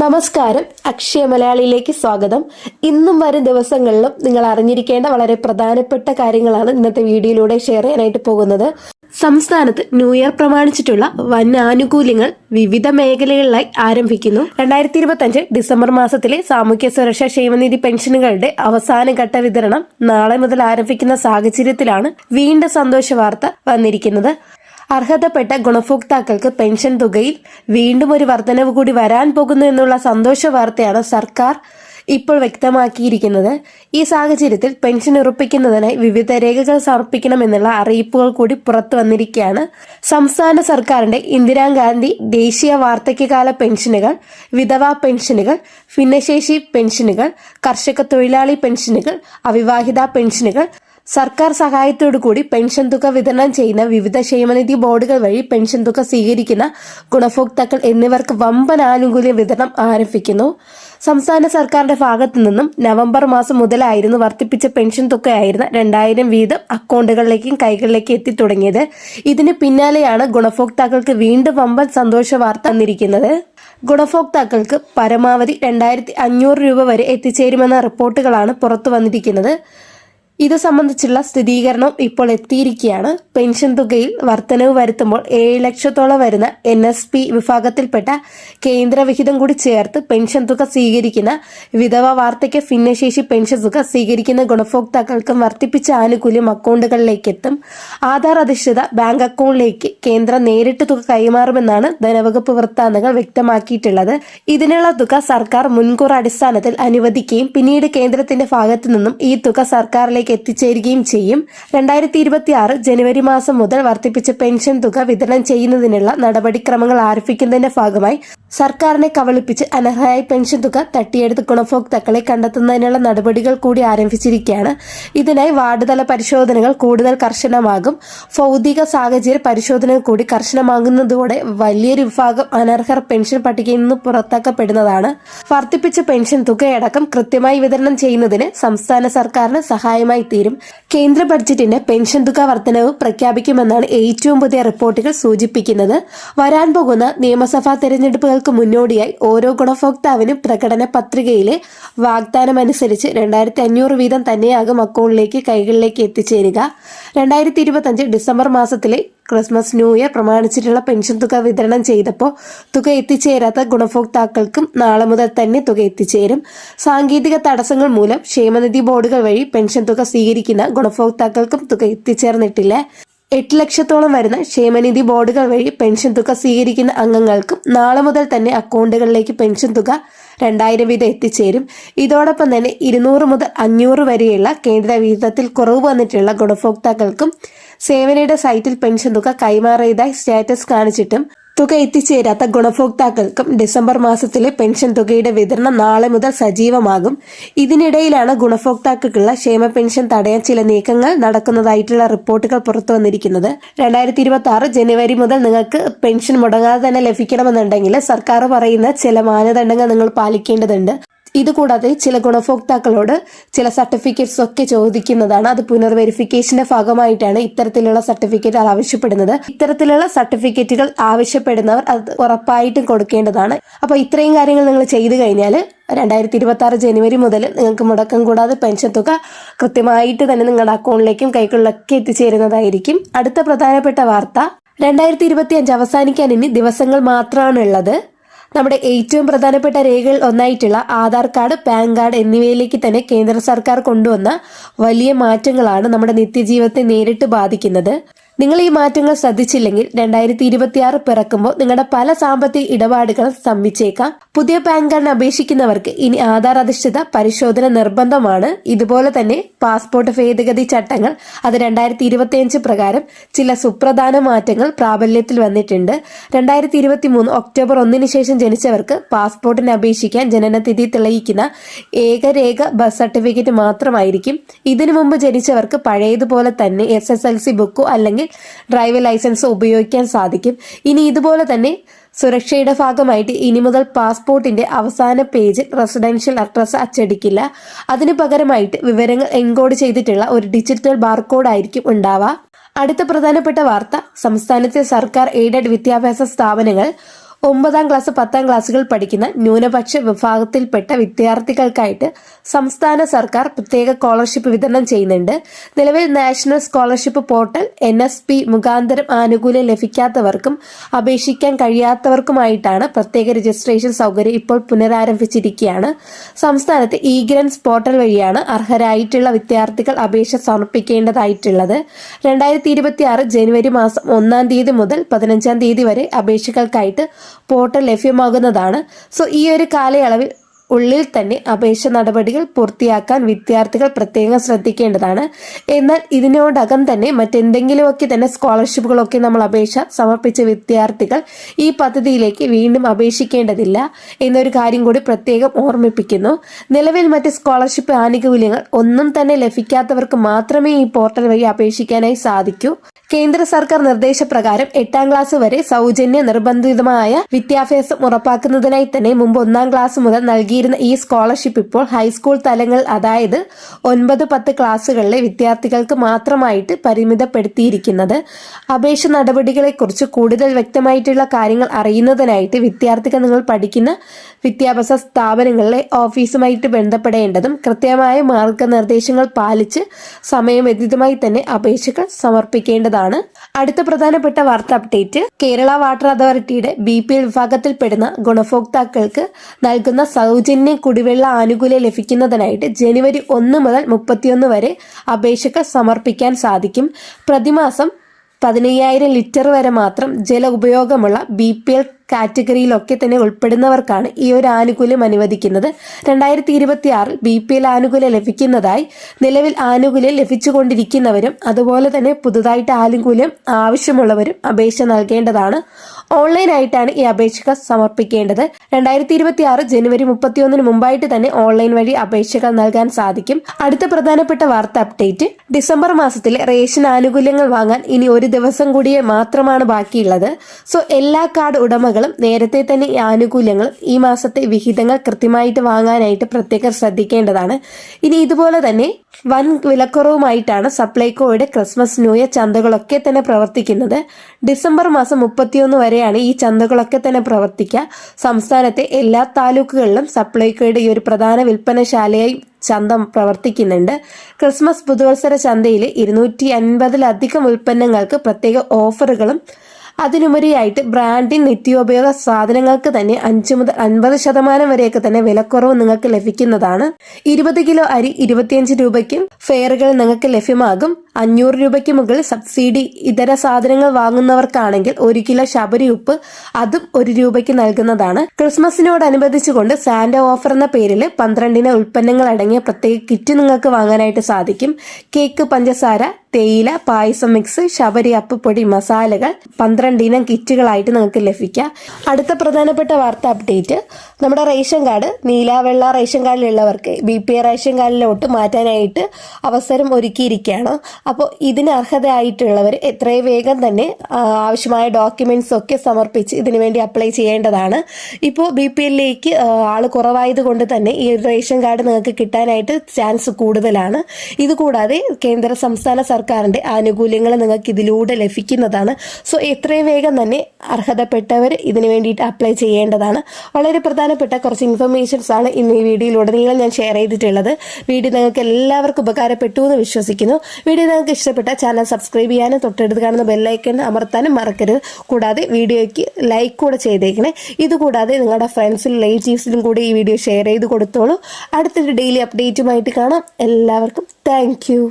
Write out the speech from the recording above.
നമസ്കാരം. അക്ഷയ മലയാളിയിലേക്ക് സ്വാഗതം. ഇന്നും വരും ദിവസങ്ങളിലും നിങ്ങൾ അറിഞ്ഞിരിക്കേണ്ട വളരെ പ്രധാനപ്പെട്ട കാര്യങ്ങളാണ് ഇന്നത്തെ വീഡിയോയിലൂടെ ഷെയർ ചെയ്യാനായിട്ട് പോകുന്നത്. സംസ്ഥാനത്ത് ന്യൂ ഇയർ പ്രമാണിച്ചിട്ടുള്ള വൻ ആനുകൂല്യങ്ങൾ വിവിധ മേഖലകളിലായി ആരംഭിക്കുന്നു. രണ്ടായിരത്തി ഇരുപത്തി അഞ്ച് ഡിസംബർ മാസത്തിലെ സാമൂഹ്യ സുരക്ഷാ ക്ഷേമനിധി പെൻഷനുകളുടെ അവസാന ഘട്ട വിതരണം നാളെ മുതൽ ആരംഭിക്കുന്ന സാഹചര്യത്തിലാണ് വീണ്ടും സന്തോഷ വാർത്ത വന്നിരിക്കുന്നത്. അർഹതപ്പെട്ട ഗുണഭോക്താക്കൾക്ക് പെൻഷൻ തുകയിൽ വീണ്ടും ഒരു വർധനവ് കൂടി വരാൻ പോകുന്നു എന്നുള്ള സന്തോഷ വാർത്തയാണ് സർക്കാർ ഇപ്പോൾ വ്യക്തമാക്കിയിരിക്കുന്നത്. ഈ സാഹചര്യത്തിൽ പെൻഷൻ ഉറപ്പിക്കുന്നതിനായി വിവിധ രേഖകൾ സമർപ്പിക്കണമെന്നുള്ള അറിയിപ്പുകൾ കൂടി പുറത്തു വന്നിരിക്കുകയാണ്. സംസ്ഥാന സർക്കാരിന്റെ ഇന്ദിരാഗാന്ധി ദേശീയ വാർദ്ധക്യകാല പെൻഷനുകൾ വിധവാ പെൻഷനുകൾ ഭിന്നശേഷി പെൻഷനുകൾ കർഷക തൊഴിലാളി പെൻഷനുകൾ അവിവാഹിത പെൻഷനുകൾ സർക്കാർ സഹായത്തോടു കൂടി പെൻഷൻ തുക വിതരണം ചെയ്യുന്ന വിവിധ ക്ഷേമനിധി ബോർഡുകൾ വഴി പെൻഷൻ തുക സ്വീകരിക്കുന്ന ഗുണഭോക്താക്കൾ എന്നിവർക്ക് വമ്പൻ ആനുകൂല്യ വിതരണം ആരംഭിക്കുന്നു. സംസ്ഥാന സർക്കാരിന്റെ ഭാഗത്തു നിന്നും നവംബർ മാസം മുതലായിരുന്നു വർദ്ധിപ്പിച്ച പെൻഷൻ തുകയായിരുന്ന രണ്ടായിരം വീതം അക്കൗണ്ടുകളിലേക്കും കൈകളിലേക്കും എത്തി തുടങ്ങിയത്. ഇതിന് പിന്നാലെയാണ് ഗുണഭോക്താക്കൾക്ക് വീണ്ടും വമ്പൻ സന്തോഷ വാർത്ത വന്നിരിക്കുന്നത്. ഗുണഭോക്താക്കൾക്ക് പരമാവധി രണ്ടായിരത്തി അഞ്ഞൂറ് രൂപ വരെ എത്തിച്ചേരുമെന്ന റിപ്പോർട്ടുകളാണ് പുറത്തു വന്നിരിക്കുന്നത്. ഇത് സംബന്ധിച്ചുള്ള സ്ഥിരീകരണം ഇപ്പോൾ എത്തിയിരിക്കുകയാണ്. പെൻഷൻ തുകയിൽ വർധനവ് വരുത്തുമ്പോൾ ഏഴ് ലക്ഷത്തോളം വരുന്ന എൻ എസ് പി വിഭാഗത്തിൽപ്പെട്ട കേന്ദ്രവിഹിതം കൂടി ചേർത്ത് പെൻഷൻ തുക സ്വീകരിക്കുന്ന വിധവ വാർദ്ധക്യ ഭിന്നശേഷി പെൻഷൻ തുക സ്വീകരിക്കുന്ന ഗുണഭോക്താക്കൾക്കും വർദ്ധിപ്പിച്ച ആനുകൂല്യം അക്കൗണ്ടുകളിലേക്ക് എത്തും ആധാർ അധിഷ്ഠിത ബാങ്ക് അക്കൗണ്ടിലേക്ക് കേന്ദ്രം നേരിട്ട് തുക കൈമാറുമെന്നാണ് ധനവകുപ്പ് വൃത്താന്തങ്ങൾ വ്യക്തമാക്കിയിട്ടുള്ളത്. ഇതിനുള്ള തുക സർക്കാർ മുൻകൂർ അടിസ്ഥാനത്തിൽ അനുവദിക്കുകയും പിന്നീട് കേന്ദ്രത്തിന്റെ ഭാഗത്തു നിന്നും ഈ തുക സർക്കാരിലേക്ക് എത്തിച്ചേരുകയും ചെയ്യും. രണ്ടായിരത്തി ഇരുപത്തി ആറ് ജനുവരി മാസം മുതൽ വർദ്ധിപ്പിച്ച പെൻഷൻ തുക വിതരണം ചെയ്യുന്നതിനുള്ള നടപടിക്രമങ്ങൾ ആരംഭിക്കുന്നതിന്റെ ഭാഗമായി സർക്കാരിനെ കവളിപ്പിച്ച് അനർഹയായി പെൻഷൻ തുക തട്ടിയെടുത്ത് ഗുണഭോക്താക്കളെ കണ്ടെത്തുന്നതിനുള്ള നടപടികൾ കൂടി ആരംഭിച്ചിരിക്കുകയാണ്. ഇതിനായി വാർഡ് തല പരിശോധനകൾ കൂടുതൽ കർശനമാകും. ഭൗതിക സാഹചര്യ പരിശോധന കൂടി കർശനമാകുന്നതോടെ വലിയൊരു വിഭാഗം അനർഹർ പെൻഷൻ പട്ടികയിൽ നിന്ന് പുറത്താക്കപ്പെടുന്നതാണ്. വർദ്ധിപ്പിച്ച പെൻഷൻ തുകയടക്കം കൃത്യമായി വിതരണം ചെയ്യുന്നതിന് സംസ്ഥാന സർക്കാരിന് സഹായമായി തീരും കേന്ദ്ര ബഡ്ജറ്റിന്റെ പെൻഷൻ തുക വർധനവ് പ്രഖ്യാപിക്കുമെന്നാണ് ഏറ്റവും പുതിയ റിപ്പോർട്ടുകൾ സൂചിപ്പിക്കുന്നത്. വരാൻ പോകുന്ന നിയമസഭാ തെരഞ്ഞെടുപ്പുകൾക്ക് മുന്നോടിയായി ഓരോ ഗുണഭോക്താവിനും പ്രകടന പത്രികയിലെ വാഗ്ദാനം അനുസരിച്ച് രണ്ടായിരത്തി അഞ്ഞൂറ് വീതം തന്നെയാകും അക്കൗണ്ടിലേക്ക് കൈകളിലേക്ക് എത്തിച്ചേരുക. രണ്ടായിരത്തി ഡിസംബർ മാസത്തിലെ ക്രിസ്മസ് ന്യൂ ഇയർ പ്രമാണിച്ചിട്ടുള്ള പെൻഷൻ തുക വിതരണം ചെയ്തപ്പോൾ തുക എത്തിച്ചേരാത്ത ഗുണഭോക്താക്കൾക്കും നാളെ മുതൽ തന്നെ തുക എത്തിച്ചേരും. സാങ്കേതിക തടസ്സങ്ങൾ മൂലം ക്ഷേമനിധി ബോർഡുകൾ വഴി പെൻഷൻ തുക സ്വീകരിക്കുന്ന ഗുണഭോക്താക്കൾക്കും തുക എത്തിച്ചേർന്നിട്ടില്ല. എട്ട് ലക്ഷത്തോളം വരുന്ന ക്ഷേമനിധി ബോർഡുകൾ വഴി പെൻഷൻ തുക സ്വീകരിക്കുന്ന അംഗങ്ങൾക്കും നാളെ മുതൽ തന്നെ അക്കൗണ്ടുകളിലേക്ക് പെൻഷൻ തുക രണ്ടായിരം വീതം എത്തിച്ചേരും. ഇതോടൊപ്പം തന്നെ ഇരുന്നൂറ് മുതൽ അഞ്ഞൂറ് വരെയുള്ള കേന്ദ്ര വിഹിതത്തിൽ കുറവ് വന്നിട്ടുള്ള ഗുണഭോക്താക്കൾക്കും സേവനയുടെ സൈറ്റിൽ പെൻഷൻ തുക കൈമാറിയതായി സ്റ്റാറ്റസ് കാണിച്ചിട്ടും തുക എത്തിച്ചേരാത്ത ഗുണഭോക്താക്കൾക്കും ഡിസംബർ മാസത്തിലെ പെൻഷൻ തുകയുടെ വിതരണം നാളെ മുതൽ സജീവമാകും. ഇതിനിടയിലാണ് ഗുണഭോക്താക്കൾക്കുള്ള ക്ഷേമ പെൻഷൻ തടയാൻ ചില നീക്കങ്ങൾ നടക്കുന്നതായിട്ടുള്ള റിപ്പോർട്ടുകൾ പുറത്തു വന്നിരിക്കുന്നത്. രണ്ടായിരത്തി ഇരുപത്തി ആറ് ജനുവരി മുതൽ നിങ്ങൾക്ക് പെൻഷൻ മുടങ്ങാതെ തന്നെ ലഭിക്കണമെന്നുണ്ടെങ്കിൽ സർക്കാർ പറയുന്ന ചില മാനദണ്ഡങ്ങൾ നിങ്ങൾ പാലിക്കേണ്ടതുണ്ട്. ഇതുകൂടാതെ ചില ഗുണഭോക്താക്കളോട് ചില സർട്ടിഫിക്കറ്റ്സ് ഒക്കെ ചോദിക്കുന്നതാണ്. അത് പുനർവെരിഫിക്കേഷന്റെ ഭാഗമായിട്ടാണ് ഇത്തരത്തിലുള്ള സർട്ടിഫിക്കറ്റ് ആവശ്യപ്പെടുന്നത്. ഇത്തരത്തിലുള്ള സർട്ടിഫിക്കറ്റുകൾ ആവശ്യപ്പെടുന്നവർ അത് ഉറപ്പായിട്ടും കൊടുക്കേണ്ടതാണ്. അപ്പോൾ ഇത്രയും കാര്യങ്ങൾ നിങ്ങൾ ചെയ്തു കഴിഞ്ഞാൽ രണ്ടായിരത്തി ഇരുപത്തി ആറ് ജനുവരി മുതൽ നിങ്ങൾക്ക് മുടക്കം കൂടാതെ പെൻഷൻ തുക കൃത്യമായിട്ട് തന്നെ നിങ്ങളുടെ അക്കൗണ്ടിലേക്കും കൈകളിലൊക്കെ എത്തിച്ചേരുന്നതായിരിക്കും. അടുത്ത പ്രധാനപ്പെട്ട വാർത്ത. രണ്ടായിരത്തി ഇരുപത്തി അഞ്ച് അവസാനിക്കാൻ ഇനി ദിവസങ്ങൾ മാത്രമാണ് ഉള്ളത് നമ്മുടെ ഏറ്റവും പ്രധാനപ്പെട്ട രേഖകൾ ഒന്നായിട്ടുള്ള ആധാർ കാർഡ് പാൻ കാർഡ് എന്നിവയിലേക്ക് തന്നെ കേന്ദ്ര സർക്കാർ കൊണ്ടുവന്ന വലിയ മാറ്റങ്ങളാണ് നമ്മുടെ നിത്യജീവിതത്തെ നേരിട്ട് ബാധിക്കുന്നത്. നിങ്ങൾ ഈ മാറ്റങ്ങൾ ശ്രദ്ധിച്ചില്ലെങ്കിൽ രണ്ടായിരത്തി ഇരുപത്തിയാറ് പിറക്കുമ്പോൾ നിങ്ങളുടെ പല സാമ്പത്തിക ഇടപാടുകളും സ്തംഭിച്ചേക്കാം പുതിയ പാൻ കാർഡിന് അപേക്ഷിക്കുന്നവർക്ക് ഇനി ആധാർ അധിഷ്ഠിത പരിശോധന നിർബന്ധമാണ്. ഇതുപോലെ തന്നെ പാസ്പോർട്ട് ഭേദഗതി ചട്ടങ്ങൾ അത് രണ്ടായിരത്തി ഇരുപത്തിയഞ്ച് പ്രകാരം ചില സുപ്രധാന മാറ്റങ്ങൾ പ്രാബല്യത്തിൽ വന്നിട്ടുണ്ട്. രണ്ടായിരത്തി ഇരുപത്തി മൂന്ന് ഒക്ടോബർ ഒന്നിന് ശേഷം ജനിച്ചവർക്ക് പാസ്പോർട്ടിന് അപേക്ഷിക്കാൻ ജനനതിഥി തെളിയിക്കുന്ന ഏകരേഖ ബസ് സർട്ടിഫിക്കറ്റ് മാത്രമായിരിക്കും. ഇതിനു മുമ്പ് ജനിച്ചവർക്ക് പഴയതുപോലെ തന്നെ എസ് എസ് എൽ സി ബുക്കോ അല്ലെങ്കിൽ ഡ്രൈവിംഗ് ലൈസൻസ് ഉപയോഗിക്കാൻ സാധിക്കും. ഇനി ഇതുപോലെ തന്നെ സുരക്ഷയുടെ ഭാഗമായിട്ട് ഇനി മുതൽ പാസ്പോർട്ടിന്റെ അവസാന പേജിൽ റെസിഡൻഷ്യൽ അഡ്രസ്സ് അച്ചടിക്കില്ല. അതിനു പകരമായിട്ട് വിവരങ്ങൾ എൻകോഡ് ചെയ്തിട്ടുള്ള ഒരു ഡിജിറ്റൽ ബാർകോഡ് ആയിരിക്കും ഉണ്ടാവുക. അടുത്ത പ്രധാനപ്പെട്ട വാർത്ത സംസ്ഥാനത്തെ സർക്കാർ എയ്ഡഡ് വിദ്യാഭ്യാസ സ്ഥാപനങ്ങൾ ഒമ്പതാം ക്ലാസ് പത്താം ക്ലാസ്സുകൾ പഠിക്കുന്ന ന്യൂനപക്ഷ വിഭാഗത്തിൽപ്പെട്ട വിദ്യാർത്ഥികൾക്കായിട്ട് സംസ്ഥാന സർക്കാർ പ്രത്യേക സ്കോളർഷിപ്പ് വിതരണം ചെയ്യുന്നുണ്ട്. നിലവിൽ national scholarship portal N S P മുഖാന്തരം ആനുകൂല്യം ലഭിക്കാത്തവർക്കും അപേക്ഷിക്കാൻ കഴിയാത്തവർക്കുമായിട്ടാണ് പ്രത്യേക രജിസ്ട്രേഷൻ സൗകര്യം ഇപ്പോൾ പുനരാരംഭിച്ചിരിക്കുകയാണ്. സംസ്ഥാനത്ത് ഇ ഗ്രൻസ് പോർട്ടൽ വഴിയാണ് അർഹരായിട്ടുള്ള വിദ്യാർത്ഥികൾ അപേക്ഷ സമർപ്പിക്കേണ്ടതായിട്ടുള്ളത്. രണ്ടായിരത്തി ഇരുപത്തി ജനുവരി മാസം ഒന്നാം തീയതി മുതൽ പതിനഞ്ചാം തീയതി വരെ അപേക്ഷകൾക്കായിട്ട് പോർട്ടൽ ലഭ്യമാകുന്നതാണ്. സോ ഈ ഒരു കാലയളവിൽ ഉള്ളിൽ തന്നെ അപേക്ഷ നടപടികൾ പൂർത്തിയാക്കാൻ വിദ്യാർത്ഥികൾ പ്രത്യേകം ശ്രദ്ധിക്കേണ്ടതാണ്. എന്നാൽ ഇതിനോടകം തന്നെ മറ്റെന്തെങ്കിലുമൊക്കെ തന്നെ സ്കോളർഷിപ്പുകളൊക്കെ നമ്മൾ അപേക്ഷ സമർപ്പിച്ച വിദ്യാർത്ഥികൾ ഈ പദ്ധതിയിലേക്ക് വീണ്ടും അപേക്ഷിക്കേണ്ടതില്ല എന്നൊരു കാര്യം കൂടി പ്രത്യേകം ഓർമ്മിപ്പിക്കുന്നു. നിലവിൽ മറ്റ് സ്കോളർഷിപ്പ് ആനുകൂല്യങ്ങൾ ഒന്നും തന്നെ ലഭിക്കാത്തവർക്ക് മാത്രമേ ഈ പോർട്ടൽ വഴി അപേക്ഷിക്കാനായി സാധിക്കൂ. കേന്ദ്ര സർക്കാർ നിർദ്ദേശപ്രകാരം എട്ടാം ക്ലാസ് വരെ സൗജന്യ നിർബന്ധിതമായ വിദ്യാഭ്യാസം ഉറപ്പാക്കുന്നതിനായി തന്നെ മുമ്പ് ഒന്നാം ക്ലാസ് മുതൽ നൽകിയിരുന്ന ഈ സ്കോളർഷിപ്പ് ഇപ്പോൾ ഹൈസ്കൂൾ തലങ്ങൾ അതായത് ഒൻപത് പത്ത് ക്ലാസ്സുകളിലെ വിദ്യാർത്ഥികൾക്ക് മാത്രമായിട്ട് പരിമിതപ്പെടുത്തിയിരിക്കുന്നത്. അപേക്ഷ നടപടികളെക്കുറിച്ച് കൂടുതൽ വ്യക്തമായിട്ടുള്ള കാര്യങ്ങൾ അറിയുന്നതിനായിട്ട് വിദ്യാർത്ഥികൾ നിങ്ങൾ പഠിക്കുന്ന വിദ്യാഭ്യാസ സ്ഥാപനങ്ങളിലെ ഓഫീസുമായിട്ട് ബന്ധപ്പെടേണ്ടതും കൃത്യമായ മാർഗനിർദ്ദേശങ്ങൾ പാലിച്ച് സമയബന്ധിതമായി തന്നെ അപേക്ഷകൾ സമർപ്പിക്കേണ്ടതാണ്. അടുത്ത പ്രധാനപ്പെട്ട വാർത്ത അപ്ഡേറ്റ്. കേരള വാട്ടർ അതോറിറ്റിയുടെ ബി പി എൽ വിഭാഗത്തിൽപ്പെടുന്ന ഗുണഭോക്താക്കൾക്ക് നൽകുന്ന സൗജന്യ കുടിവെള്ള ആനുകൂല്യം ലഭിക്കുന്നതിനായിട്ട് ജനുവരി ഒന്ന് മുതൽ മുപ്പത്തിയൊന്ന് വരെ അപേക്ഷകൾ സമർപ്പിക്കാൻ സാധിക്കും. പ്രതിമാസം പതിനയ്യായിരം ലിറ്റർ വരെ മാത്രം ജല ഉപയോഗമുള്ള ബി പി എൽ കാറ്റഗറിയിലൊക്കെ തന്നെ ഉൾപ്പെടുന്നവർക്കാണ് ഈ ഒരു ആനുകൂല്യം അനുവദിക്കുന്നത്. രണ്ടായിരത്തി ഇരുപത്തി ആറിൽ ബി പി എൽ ആനുകൂല്യം ലഭിക്കുന്നതായി നിലവിൽ ആനുകൂല്യം ലഭിച്ചുകൊണ്ടിരിക്കുന്നവരും അതുപോലെ തന്നെ പുതുതായിട്ട് ആനുകൂല്യം ആവശ്യമുള്ളവരും അപേക്ഷ നൽകേണ്ടതാണ്. ഓൺലൈനായിട്ടാണ് ഈ അപേക്ഷകൾ സമർപ്പിക്കേണ്ടത്. രണ്ടായിരത്തി ഇരുപത്തി ആറ് ജനുവരി മുപ്പത്തിയൊന്നിന് മുമ്പായിട്ട് തന്നെ ഓൺലൈൻ വഴി അപേക്ഷകൾ നൽകാൻ സാധിക്കും. അടുത്ത പ്രധാനപ്പെട്ട വാർത്ത അപ്ഡേറ്റ്. ഡിസംബർ മാസത്തിലെ റേഷൻ ആനുകൂല്യങ്ങൾ വാങ്ങാൻ ഇനി ഒരു ദിവസം കൂടിയേ മാത്രമാണ് ബാക്കിയുള്ളത്. സോ എല്ലാ കാർഡ് ഉടമകളും നേരത്തെ തന്നെ ഈ ആനുകൂല്യങ്ങൾ ഈ മാസത്തെ വിഹിതങ്ങൾ കൃത്യമായിട്ട് വാങ്ങാനായിട്ട് പ്രത്യേകം ശ്രദ്ധിക്കേണ്ടതാണ്. ഇനി ഇതുപോലെ തന്നെ വൻ വിലക്കുറവുമായിട്ടാണ് സപ്ലൈകോയുടെ ക്രിസ്മസ് ന്യൂ ഇയർ ചന്തകളൊക്കെ തന്നെ പ്രവർത്തിക്കുന്നത്. ഡിസംബർ മാസം മുപ്പത്തിയൊന്ന് വരെയാണ് ഈ ചന്തകളൊക്കെ തന്നെ പ്രവർത്തിക്കുക. സംസ്ഥാനത്തെ എല്ലാ താലൂക്കുകളിലും സപ്ലൈകോയുടെ ഈ ഒരു പ്രധാന വിൽപ്പനശാലയായി ചന്ത പ്രവർത്തിക്കുന്നുണ്ട്. ക്രിസ്മസ് പുതുവത്സര ചന്തയിൽ ഇരുന്നൂറ്റി അൻപതിലധികം ഉൽപ്പന്നങ്ങൾക്ക് പ്രത്യേക ഓഫറുകളും അതിനുപരിയായിട്ട് ബ്രാൻഡിൻ നിത്യോപയോഗ സാധനങ്ങൾക്ക് തന്നെ അഞ്ച് മുതൽ അൻപത് ശതമാനം വരെയൊക്കെ തന്നെ വിലക്കുറവ് നിങ്ങൾക്ക് ലഭിക്കുന്നതാണ്. ഇരുപത് കിലോ അരി ഇരുപത്തിയഞ്ച് രൂപയ്ക്കും ഫെയറുകൾ നിങ്ങൾക്ക് ലഭ്യമാകും. അഞ്ഞൂറ് രൂപയ്ക്ക് മുകളിൽ സബ്സിഡി ഇതര സാധനങ്ങൾ വാങ്ങുന്നവർക്കാണെങ്കിൽ ഒരു കിലോ ശബരി ഉപ്പ് അതും ഒരു രൂപയ്ക്ക് നൽകുന്നതാണ്. ക്രിസ്മസിനോടനുബന്ധിച്ചുകൊണ്ട് സാന്റ ഓഫർ എന്ന പേരിൽ പന്ത്രണ്ടിന് ഉൽപ്പന്നങ്ങൾ അടങ്ങിയ പ്രത്യേക കിറ്റ് നിങ്ങൾക്ക് വാങ്ങാനായിട്ട് സാധിക്കും. കേക്ക് പഞ്ചസാര തേയില പായസം മിക്സ് ശബരി അപ്പപ്പൊടി മസാലകൾ പന്ത്രണ്ട് ഇനം കിറ്റുകളായിട്ട് നിങ്ങൾക്ക് ലഭിക്കാം. അടുത്ത പ്രധാനപ്പെട്ട വാർത്ത അപ്ഡേറ്റ് നമ്മുടെ റേഷൻ കാർഡ് നീല വെള്ള റേഷൻ കാർഡിലുള്ളവർക്ക് ബി പി റേഷൻ കാർഡിലോട്ട് മാറ്റാനായിട്ട് അവസരം ഒരുക്കിയിരിക്കുകയാണ്. അപ്പോൾ ഇതിന് അർഹതയായിട്ടുള്ളവർ എത്രയും വേഗം തന്നെ ആവശ്യമായ ഡോക്യുമെന്റ്സ് ഒക്കെ സമർപ്പിച്ച് ഇതിനു വേണ്ടി അപ്ലൈ ചെയ്യേണ്ടതാണ്. ഇപ്പോൾ ബി പി എല്ലിലേക്ക് ആൾ കുറവായത് കൊണ്ട് തന്നെ ഈ റേഷൻ കാർഡ് നിങ്ങൾക്ക് കിട്ടാനായിട്ട് ചാൻസ് കൂടുതലാണ്. ഇതുകൂടാതെ കേന്ദ്ര സംസ്ഥാന സർക്കാരിന്റെ ആനുകൂല്യങ്ങൾ നിങ്ങൾക്ക് ഇതിലൂടെ ലഭിക്കുന്നതാണ്. സോ എത്രയും വേഗം തന്നെ അർഹതപ്പെട്ടവർ ഇതിനു വേണ്ടിയിട്ട് അപ്ലൈ ചെയ്യേണ്ടതാണ്. വളരെ പ്രധാനപ്പെട്ട കുറച്ച് ഇൻഫർമേഷൻസ് ആണ് ഇന്ന് ഈ വീഡിയോയിലുടനീളം ഞാൻ ഷെയർ ചെയ്തിട്ടുള്ളത്. വീഡിയോ നിങ്ങൾക്ക് എല്ലാവർക്കും ഉപകാരപ്പെട്ടു എന്ന് വിശ്വസിക്കുന്നു. വീഡിയോ നിങ്ങൾക്ക് ഇഷ്ടപ്പെട്ട ചാനൽ സബ്സ്ക്രൈബ് ചെയ്യാനും തൊട്ടടുത്ത് കാണുന്ന ബെല്ലൈക്കൺ അമർത്താനും മറക്കരുത്. കൂടാതെ വീഡിയോയ്ക്ക് ലൈക്ക് കൂടെ ചെയ്തേക്കണേ. ഇതുകൂടാതെ നിങ്ങളുടെ ഫ്രണ്ട്സിലും റിലേറ്റീവ്സിലും കൂടി ഈ വീഡിയോ ഷെയർ ചെയ്ത് കൊടുത്തോളൂ. അടുത്തൊരു ഡെയിലി അപ്ഡേറ്റുമായിട്ട് കാണാം. എല്ലാവർക്കും താങ്ക്